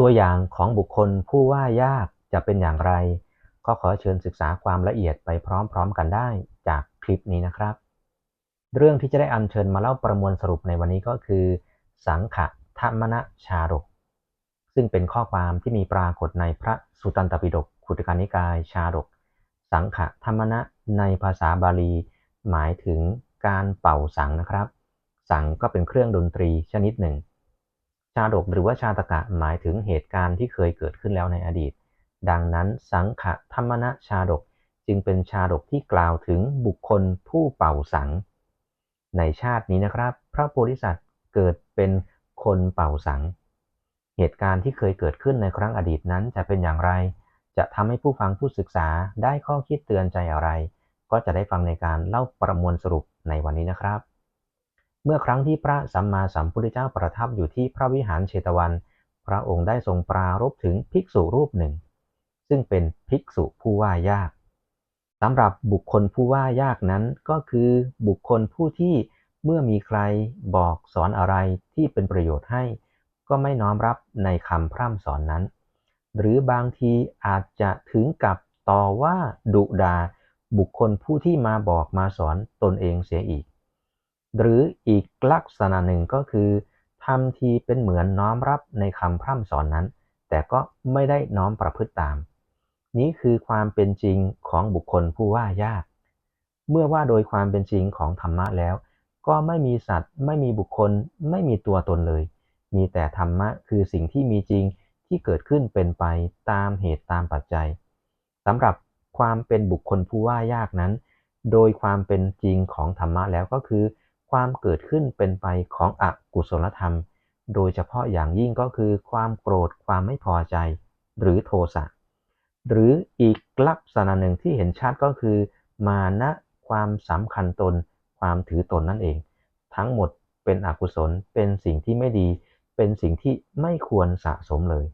ตัวอย่างของบุคคลผู้ว่ายากจะเป็นอย่างไร ก็ขอเชิญศึกษาความละเอียดไปพร้อมๆกันได้จากคลิปนี้นะครับ เรื่องที่จะได้อัญเชิญมาเล่าประมวลสรุปในวันนี้ก็คือ สังขะธรรมณชาดก ซึ่งเป็นข้อความที่มีปรากฏในพระสุตตันตปิฎกขุตกานิกายชาดก สังขะธรรมณะในภาษาบาลี หมายถึงการเป่าสังนะครับ สังก็เป็นเครื่องดนตรีชนิดหนึ่งาดกหรือว่าชาตกะหมายถึงเหตุการณ์ที่เคยเกิดขึ้นแล้วในอดีต ดังนั้นสังขธรรมณชาดกจึงเป็นชาดกที่กล่าวถึงบุคคลผู้เป่าสัง ในชาตินี้นะครับ พระโพธิสัตว์เกิดเป็นคนเป่าสัง เหตุการณ์ที่เคยเกิดขึ้นในครั้งอดีตนั้นจะเป็นอย่างไร จะทำให้ผู้ฟังผู้ศึกษาได้ข้อคิดเตือนใจอะไร ก็จะได้ฟังในการเล่าประมวลสรุปในวันนี้นะครับ เมื่อครั้งที่พระสัมมาสัมพุทธเจ้าประทับอยู่ที่พระวิหารเชตวัน พระองค์ได้ทรงปรารบถึงภิกษุรูปหนึ่ง ซึ่งเป็นภิกษุผู้ว่ายากสำหรับบุคคลผู้ว่ายากนั้นก็คือบุคคลผู้ที่เมื่อมีใครบอกสอนอะไรที่เป็นประโยชน์ให้ ก็ไม่น้อมรับในคำพร่ำสอนนั้น หรือบางทีอาจจะถึงกับต่อว่าดุดาบุคคลผู้ที่มาบอกมาสอนตนเองเสียอีก หรืออีกลักษณะหนึ่งก็คือทำทีเป็นเหมือนน้อมรับในคำพร่ำสอนนั้น แต่ก็ไม่ได้น้อมประพฤติตาม นี้คือความเป็นจริงของบุคคลผู้ว่ายาก เมื่อว่าโดยความเป็นจริงของธรรมะแล้ว ก็ไม่มีสัตว์ ไม่มีบุคคล ไม่มีตัวตนเลย มีแต่ธรรมะคือสิ่งที่มีจริงที่เกิดขึ้นเป็นไปตามเหตุตามปัจจัยสำหรับความเป็นบุคคลผู้ว่ายากนั้น โดยความเป็นจริงของธรรมะแล้วก็คือ ความเกิดขึ้นเป็นไปของอกุศลธรรม โดยเฉพาะอย่างยิ่งก็คือความโกรธความไม่พอใจ หรือโทสะหรืออีกลักษณะหนึ่งที่เห็นชัดก็คือ มานะความสำคัญตน ความถือตนนั่นเอง ทั้งหมดเป็นอกุศลเป็นสิ่งที่ไม่ดี เป็นสิ่งที่ไม่ควรสะสมเลย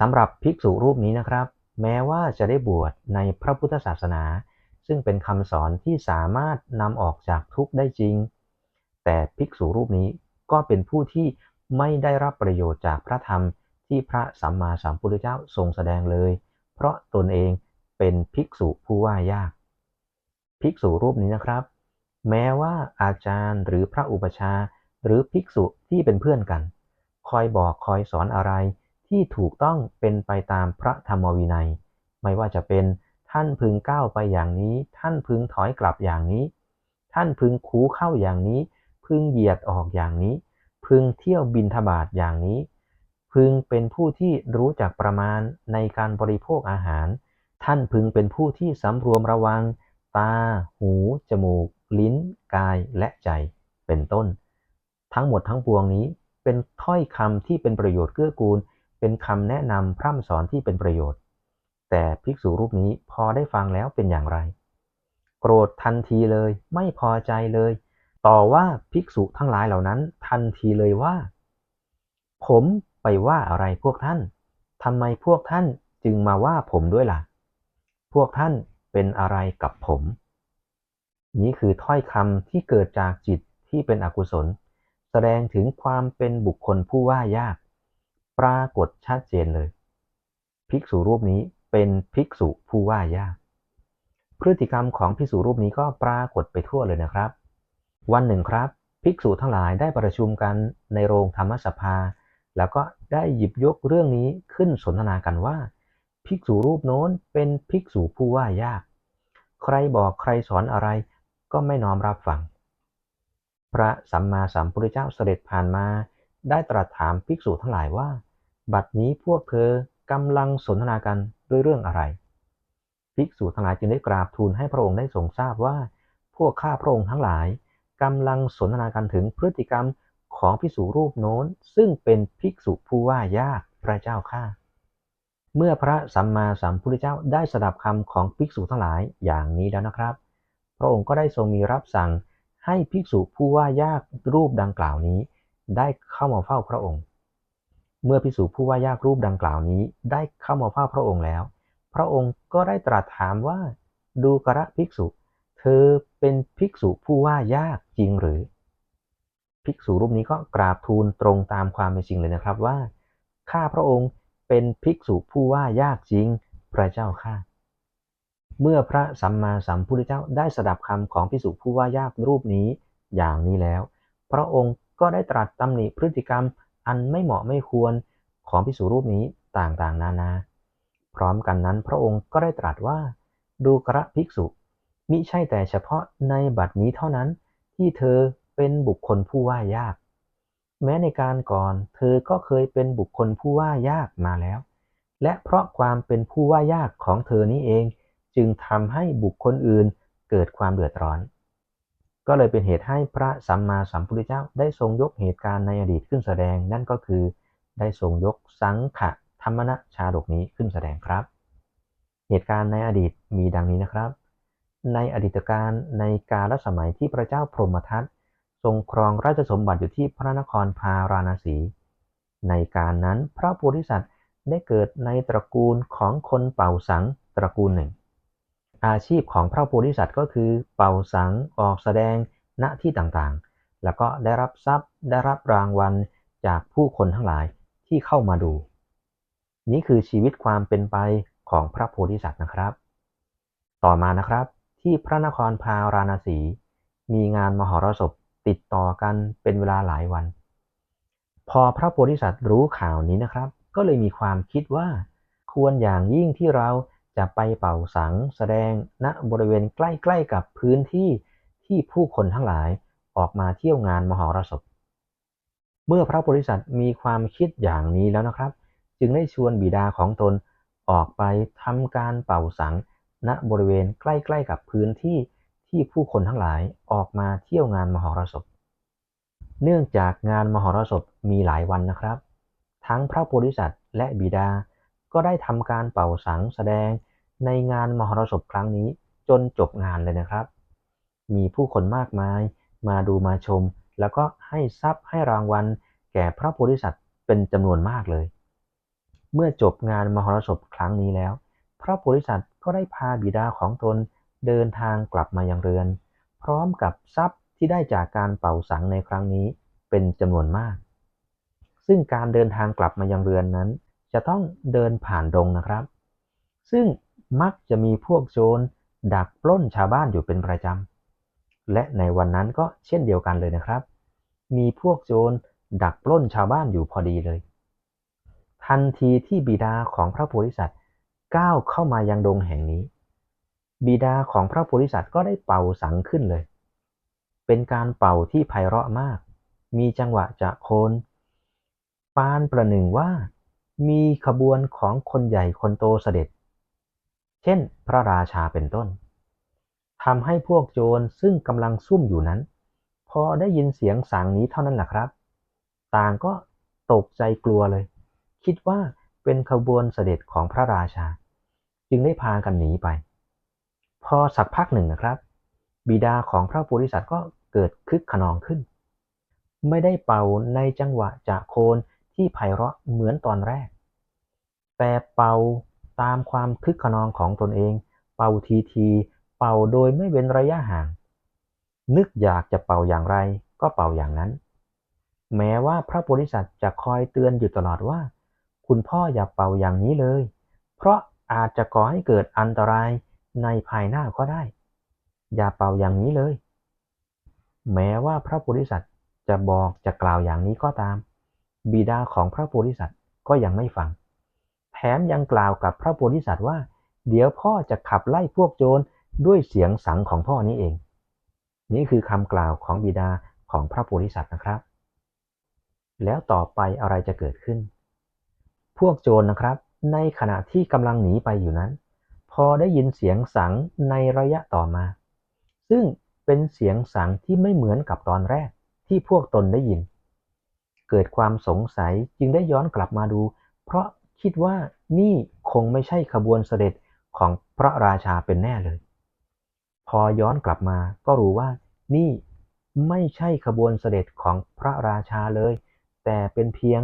สำหรับภิกษุรูปนี้นะครับ แม้ว่าจะได้บวชในพระพุทธศาสนา ซึ่งเป็นคำสอนที่สามารถนำออกจากทุกข์ได้จริง แต่ภิกษุรูปนี้ก็เป็นผู้ที่ไม่ได้รับประโยชน์จากพระธรรมที่พระสัมมาสัมพุทธเจ้าทรงแสดงเลย เพราะตนเองเป็นภิกษุผู้ว่ายาก ภิกษุรูปนี้นะครับ แม้ว่าอาจารย์หรือพระอุปชาหรือภิกษุที่เป็นเพื่อนกัน คอยบอกคอยสอนอะไรที่ถูกต้องเป็นไปตามพระธรรมวินัย ไม่ว่าจะเป็นท่านพึงก้าวไปอย่างนี้ ท่านพึงถอยกลับอย่างนี้ ท่านพึงคูเข้าอย่างนี้ พึงเหยียดออกอย่างนี้ พึงเที่ยวบินทบาทอย่างนี้ พึงเป็นผู้ที่รู้จักประมาณในการบริโภคอาหาร ท่านพึงเป็นผู้ที่สำรวมระวัง ตา หู จมูก ลิ้น กายและใจ เป็นต้น ทั้งหมดทั้งปวงนี้เป็นถ้อยคำที่เป็นประโยชน์เกื้อกูล เป็นคำแนะนำพร่ำสอนที่เป็นประโยชน์ แต่ภิกษุรูปนี้พอได้ฟังแล้วเป็นอย่างไร โกรธทันทีเลย ไม่พอใจเลย ต่อว่าภิกษุทั้งหลายเหล่านั้น ทันทีเลยว่า ผมไปว่าอะไรพวกท่านทำไมพวกท่านจึงมาว่าผมด้วยล่ะ พวกท่านเป็นอะไรกับผม นี้คือถ้อยคำที่เกิดจากจิตที่เป็นอกุศล แสดงถึงความเป็นบุคคลผู้ว่ายาก ปรากฏชัดเจนเลย ภิกษุรูปนี้เป็นภิกษุผู้ว่ายาก พฤติกรรมของภิกษุรูปนี้ก็ปรากฏไปทั่วเลยนะครับ วันหนึ่งครับ ภิกษุทั้งหลายได้ประชุมกันในโรงธรรมสภา แล้วก็ได้หยิบยกเรื่องนี้ขึ้นสนทนากันว่า ภิกษุรูปโน้นเป็นภิกษุผู้ว่ายาก ใครบอกใครสอนอะไรก็ไม่น้อมรับฟัง พระสัมมาสัมพุทธเจ้าเสด็จผ่านมา ได้ตรัสถามภิกษุทั้งหลายว่า บัดนี้พวกเธอกำลังสนทนากันด้วยเรื่องอะไร ภิกษุทั้งหลายจึงได้กราบทูลให้พระองค์ได้ทรงทราบว่า พวกข้าพระองค์ทั้งหลาย กำลังสนทนากันถึงพฤติกรรมของภิกษุรูปโน้น ซึ่งเป็นภิกษุผู้ว่ายากพระเจ้าข้าเมื่อพระสัมมาสัมพุทธเจ้าได้สดับคำของภิกษุทั้งหลายอย่างนี้แล้วนะครับ พระองค์ก็ได้ทรงมีรับสั่งให้ภิกษุผู้ว่ายากรูปดังกล่าวนี้ ได้เข้ามาเฝ้าพระองค์ เมื่อภิกษุผู้ว่ายากรูปดังกล่าวนี้ ได้เข้ามาเฝ้าพระองค์แล้ว พระองค์ก็ได้ตรัสถามว่า ดูกระภิกษุ เธอเป็นภิกษุผู้ว่ายาก จริงหรือ ภิกษุรูปนี้ก็กราบทูลตรงตามความเป็นจริงเลยนะครับว่า ข้าพระองค์เป็นภิกษุผู้ว่ายากจริงพระเจ้าข้าเมื่อพระสัมมาสัมพุทธเจ้าได้สดับคำของภิกษุผู้ว่ายากรูปนี้อย่างนี้แล้ว พระองค์ก็ได้ตรัสตำหนิพฤติกรรมอันไม่เหมาะไม่ควรของภิกษุรูปนี้ต่างๆ นานา พร้อมกันนั้นพระองค์ก็ได้ตรัสว่า ดูกระภิกษุมิใช่แต่เฉพาะในบัดนี้เท่านั้น ที่เธอเป็นบุคคลผู้ว่ายาก แม้ในการก่อนเธอก็เคยเป็นบุคคลผู้ว่ายากมาแล้ว และเพราะความเป็นผู้ว่ายากของเธอนี้เอง จึงทำให้บุคคลอื่นเกิดความเดือดร้อน ก็เลยเป็นเหตุให้พระสัมมาสัมพุทธเจ้าได้ทรงยกเหตุการณ์ในอดีตขึ้นแสดง นั่นก็คือ ได้ทรงยกสังขะธรรมนชาดกนี้ขึ้นแสดงครับ เหตุการณ์ในอดีตมีดังนี้นะครับ ในอดีตการในกาลสมัยที่พระเจ้าพรหมทัตทรงครองราชสมบัติอยู่ที่พระนครพาราณสี ในการนั้นพระโพธิสัตว์ได้เกิดในตระกูลของคนเป่าสังตระกูลหนึ่ง อาชีพของพระโพธิสัตว์ก็คือเป่าสังออกแสดงณที่ต่างๆ แล้วก็ได้รับทรัพย์ได้รับรางวัลจากผู้คนทั้งหลายที่เข้ามาดู นี่คือชีวิตความเป็นไปของพระโพธิสัตว์นะครับ ต่อมานะครับ ที่พระนครพาราณสี มีงานมหรสพติดต่อกันเป็นเวลาหลายวัน พอพระโพธิสัตว์รู้ข่าวนี้นะครับ ก็เลยมีความคิดว่า ควรอย่างยิ่งที่เราจะไปเป่าสังแสดงณบริเวณใกล้ ๆ กับพื้นที่ที่ผู้คนทั้งหลายออกมาเที่ยวงานมหรสพ เมื่อพระโพธิสัตว์มีความคิดอย่างนี้แล้วนะครับ จึงได้ชวนบิดาของตนออกไปทำการเป่าสัง ณบริเวณใกล้ๆกับพื้นที่ที่ผู้คนทั้งหลายออกมาเที่ยวงานมหรสพ เนื่องจากงานมหรสพมีหลายวันนะครับ ทั้งพระโพธิสัตว์และบิดา ก็ได้ทำการเป่าสังแสดงในงานมหรสพครั้งนี้จนจบงานเลยนะครับ มีผู้คนมากมายมาดูมาชม แล้วก็ให้ทรัพย์ให้รางวัล แก่พระโพธิสัตว์เป็นจำนวนมากเลย เมื่อจบงานมหรสพครั้งนี้แล้ว พระโพธิสัตว์ ก็ได้พาบิดาของตนเดินทางกลับมายังเรือน พร้อมกับทรัพย์ที่ได้จากการเป่าสังในครั้งนี้เป็นจำนวนมาก ซึ่งการเดินทางกลับมายังเรือนนั้น จะต้องเดินผ่านดงนะครับ ซึ่งมักจะมีพวกโจรดักปล้นชาวบ้านอยู่เป็นประจำ และในวันนั้นก็เช่นเดียวกันเลยนะครับ มีพวกโจรดักปล้นชาวบ้านอยู่พอดีเลย ทันทีที่บิดาของพระโพธิสัตว์ ก้าวเข้ามายังดงแห่งนี้ บิดาของพระโพธิสัตว์ก็ได้เป่าสังขึ้นเลย เป็นการเป่าที่ไพเราะมาก มีจังหวะจะโคนปานประหนึ่งว่ามีขบวนของคนใหญ่คนโตเสด็จ เช่น พระราชาเป็นต้นทำให้พวกโจรซึ่งกำลังซุ่มอยู่นั้น พอได้ยินเสียงสังนี้เท่านั้นแหละครับ ต่างก็ตกใจกลัวเลย คิดว่าเป็นขบวนเสด็จของพระราชา จึงได้พากันหนีไป พอสักพักหนึ่งนะครับ บิดาของพระโพธิสัตว์ก็เกิดคึกขนองขึ้น ไม่ได้เป่าในจังหวะจะโคนที่ไพเราะเหมือนตอนแรก แต่เป่าตามความคึกขนองของตนเอง เป่าทีทีเป่าโดยไม่เว้นระยะห่าง นึกอยากจะเป่าอย่างไรก็เป่าอย่างนั้น แม้ว่าพระโพธิสัตว์จะคอยเตือนอยู่ตลอดว่า คุณพ่ออย่าเป่าอย่างนี้เลย เพราะ อาจจะก่อให้เกิดอันตรายในภายหน้าก็ได้ อย่าเป่าอย่างนี้เลย แม้ว่าพระโพธิสัตว์จะบอกจะกล่าวอย่างนี้ก็ตาม บิดาของพระโพธิสัตว์ก็ยังไม่ฟัง แถมยังกล่าวกับพระโพธิสัตว์ว่า เดี๋ยวพ่อจะขับไล่พวกโจรด้วยเสียงสังของพ่อนี้เอง นี่คือคำกล่าวของบิดาของพระโพธิสัตว์นะครับ แล้วต่อไปอะไรจะเกิดขึ้น พวกโจรนะครับ ในขณะที่กำลังหนีไปอยู่นั้น พอได้ยินเสียงสังในระยะต่อมา ซึ่งเป็นเสียงสังที่ไม่เหมือนกับตอนแรกที่พวกตนได้ยิน เกิดความสงสัยจึงได้ย้อนกลับมาดู เพราะคิดว่านี่คงไม่ใช่ขบวนเสด็จของพระราชาเป็นแน่เลย พอย้อนกลับมาก็รู้ว่านี่ไม่ใช่ขบวนเสด็จของพระราชาเลย แต่เป็นเพียง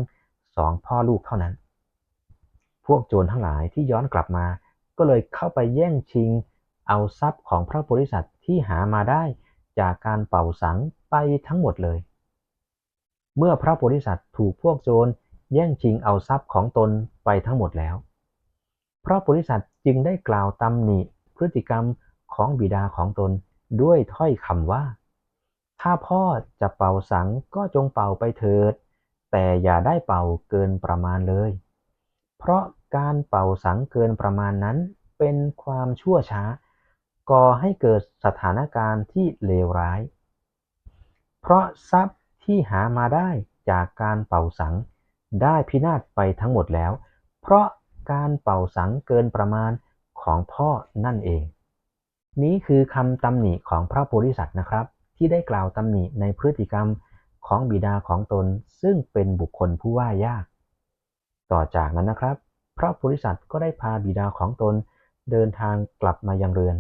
สองพ่อลูกเท่านั้น พวกโจรทั้งหลายที่ย้อนกลับมา ก็เลยเข้าไปแย่งชิง เอาทรัพย์ของพระโพธิสัตว์ที่หามาได้จากการเป่าสังไปทั้งหมดเลย เมื่อพระโพธิสัตว์ถูกพวกโจรแย่งชิงเอาทรัพย์ของตนไปทั้งหมดแล้ว พราะบริษัทจึงได้กล่าวตำหนิพฤติกรรมของบิดาของตนด้วยถ้อยคำว่า ถ้าพ่อจะเป่าสังก็จงเป่าไปเถิด แต่อย่าได้เป่าเกินประมาณเลย เพราะการเป่าสังเกินประมาณนั้นเป็นความชั่วช้า ก่อให้เกิดสถานการณ์ที่เลวร้าย เพราะทรัพย์ที่หามาได้จากการเป่าสังได้พินาศไปทั้งหมดแล้ว เพราะการเป่าสังเกินประมาณของพ่อนั่นเอง นี้คือคำตำหนิของพระโพธิสัตว์นะครับ ที่ได้กล่าวตำหนิในพฤติกรรมของบิดาของตนซึ่งเป็นบุคคลผู้ว่ายาก ต่อจากนั้นนะครับ พระโพธิสัตว์ก็ได้พาบิดาของตนเดินทางกลับมายังเรือน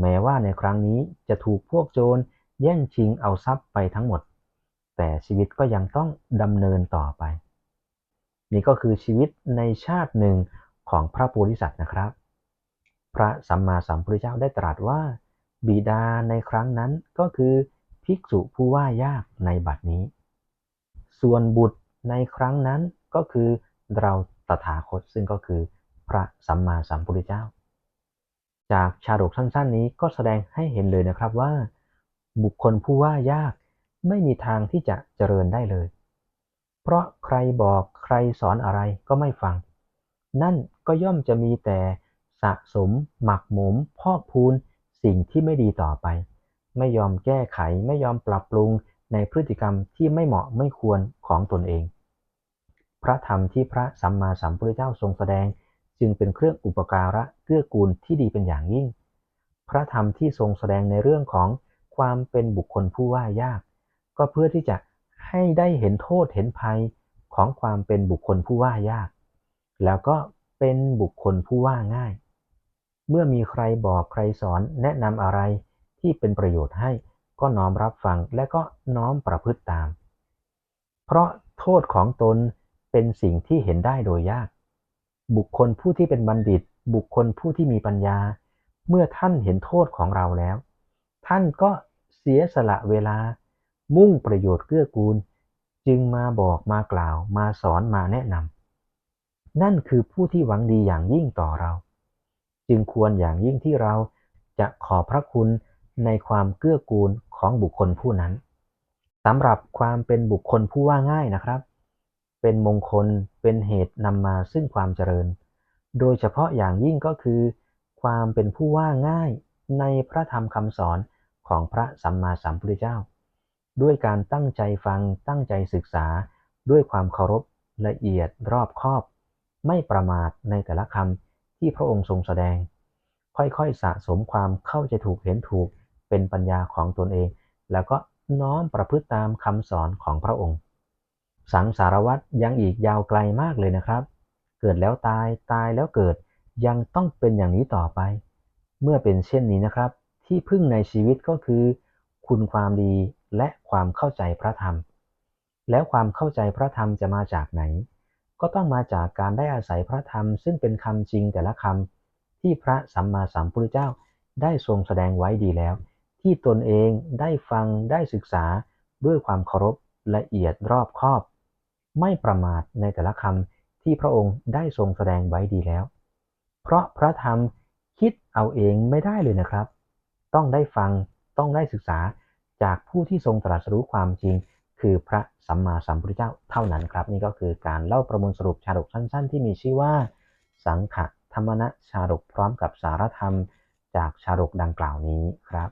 แม้ว่าในครั้งนี้จะถูกพวกโจรแย่งชิงเอาทรัพย์ไปทั้งหมด แต่ชีวิตก็ยังต้องดำเนินต่อไป นี่ก็คือชีวิตในชาติหนึ่งของพระโพธิสัตว์นะครับ พระสัมมาสัมพุทธเจ้าได้ตรัสว่า บิดาในครั้งนั้นก็คือภิกษุผู้ว่ายากในบัดนี้ ส่วนบุตรในครั้งนั้น ก็คือเราตถาคตซึ่งก็คือพระสัมมาสัมพุทธเจ้า จากชาดกสั้นๆนี้ก็แสดงให้เห็นเลยนะครับว่า บุคคลผู้ว่ายากไม่มีทางที่จะเจริญได้เลย เพราะใครบอกใครสอนอะไรก็ไม่ฟัง นั่นก็ย่อมจะมีแต่สะสม หมักหมม พอกพูน สิ่งที่ไม่ดีต่อไป ไม่ยอมแก้ไขไม่ยอมปรับปรุงในพฤติกรรมที่ไม่เหมาะไม่ควรของตนเอง พระธรรมที่พระสัมมาสัมพุทธเจ้าทรงแสดง จึงเป็นเครื่องอุปการะเกื้อกูลที่ดีเป็นอย่างยิ่ง พระธรรมที่ทรงแสดงในเรื่องของความเป็นบุคคลผู้ว่ายาก ก็เพื่อที่จะให้ได้เห็นโทษเห็นภัยของความเป็นบุคคลผู้ว่ายาก แล้วก็เป็นบุคคลผู้ว่าง่าย เมื่อมีใครบอกใครสอนแนะนำอะไรที่เป็นประโยชน์ให้ก็น้อมรับฟังและก็น้อมประพฤติตาม เพราะโทษของตน เป็นสิ่งที่เห็นได้โดยยาก บุคคลผู้ที่เป็นบัณฑิต บุคคลผู้ที่มีปัญญา เมื่อท่านเห็นโทษของเราแล้ว ท่านก็เสียสละเวลา มุ่งประโยชน์เกื้อกูล จึงมาบอกมากล่าว มาสอนมาแนะนำนั่นคือผู้ที่หวังดีอย่างยิ่งต่อเรา จึงควรอย่างยิ่งที่เราจะขอพระคุณในความเกื้อกูลของบุคคลผู้นั้นสำหรับความเป็นบุคคลผู้ว่าง่ายนะครับ เป็นมงคล เป็นเหตุนำมาซึ่งความเจริญ โดยเฉพาะอย่างยิ่งก็คือ ความเป็นผู้ว่าง่ายในพระธรรมคำสอนของพระสัมมาสัมพุทธเจ้า ด้วยการตั้งใจฟังตั้งใจศึกษา ด้วยความเคารพละเอียดรอบคอบ ไม่ประมาทในแต่ละคำที่พระองค์ทรงแสดง ค่อยๆสะสมความเข้าใจถูกเห็นถูกเป็นปัญญาของตนเอง แล้วก็น้อมประพฤติตามคำสอนของพระองค์ สังสารวัตรยังอีกยาวไกลมากเลยนะครับ เกิดแล้วตายตายแล้วเกิดยังต้องเป็นอย่างนี้ต่อไป เมื่อเป็นเช่นนี้นะครับ ที่พึ่งในชีวิตก็คือ คุณความดีและความเข้าใจพระธรรม แล้วความเข้าใจพระธรรมจะมาจากไหน ก็ต้องมาจากการได้อาศัยพระธรรม ซึ่งเป็นคำจริงแต่ละคำที่พระสัมมาสัมพุทธเจ้าได้ทรงแสดงไว้ดีแล้ว ที่ตนเองได้ฟังได้ศึกษาด้วยความเคารพละเอียดรอบคอบ ไม่ประมาทในแต่ละคำที่พระองค์ได้ทรงแสดงไว้ดีแล้ว เพราะพระธรรมคิดเอาเองไม่ได้เลยนะครับ ต้องได้ฟังต้องได้ศึกษาจากผู้ที่ทรงตรัสรู้ความจริง คือพระสัมมาสัมพุทธเจ้าเท่านั้นครับ นี่ก็คือการเล่าประมวลสรุปชาดกสั้น ๆ ที่มีชื่อว่า สังขธรรมณชาดกพร้อมกับสารธรรมจากชาดกดังกล่าวนี้ครับ